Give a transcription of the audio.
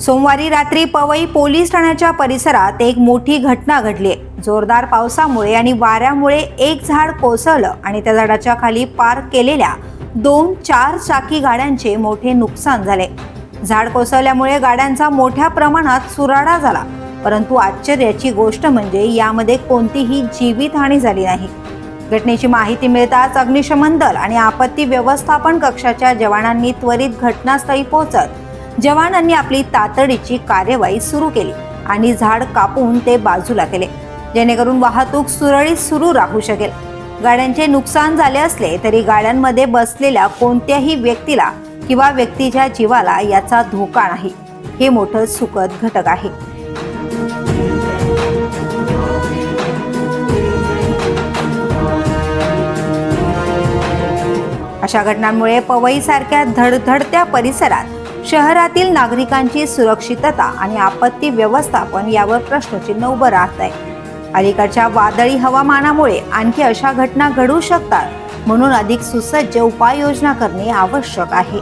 सोमवारी रात्री पवई पोलीस ठाण्याच्या परिसरात एक मोठी घटना घडली. आहे जोरदार पावसामुळे आणि वाऱ्यामुळे एक झाड कोसळलं आणि त्या झाडाच्या खाली पार्क केलेल्या दोन चार चाकी गाड्यांचे मोठे नुकसान झाले. झाड कोसळल्यामुळे गाड्यांचा मोठ्या प्रमाणात सुराडा झाला. परंतु आश्चर्याची गोष्ट म्हणजे यामध्ये कोणतीही जीवितहानी झाली नाही. घटनेची माहिती मिळताच अग्निशमन दल आणि आपत्ती व्यवस्थापन कक्षाच्या जवानांनी त्वरित घटनास्थळी पोहोचत जवानांनी आपली तातडीची कार्यवाही सुरू केली आणि झाड कापून ते बाजूला केले जेणेकरून वाहतूक सुरळीत सुरू राहू शकेल. गाड्यांचे नुकसान झाले असले तरी गाड्यांमध्ये बसलेल्या कोणत्याही व्यक्तीला किंवा व्यक्तीच्या जीवाला याचा धोका नाही. हे मोठं सुखद घटक आहे. अशा घटनांमुळे पवईसारख्या धडधडत्या परिसरात शहरातील नागरिकांची सुरक्षितता आणि आपत्ती व्यवस्थापन यावर प्रश्नचिन्ह उभं राहत आहे. अलीकडच्या वादळी हवामानामुळे आणखी अशा घटना घडू शकतात म्हणून अधिक सुसज्ज उपाययोजना करणे आवश्यक आहे.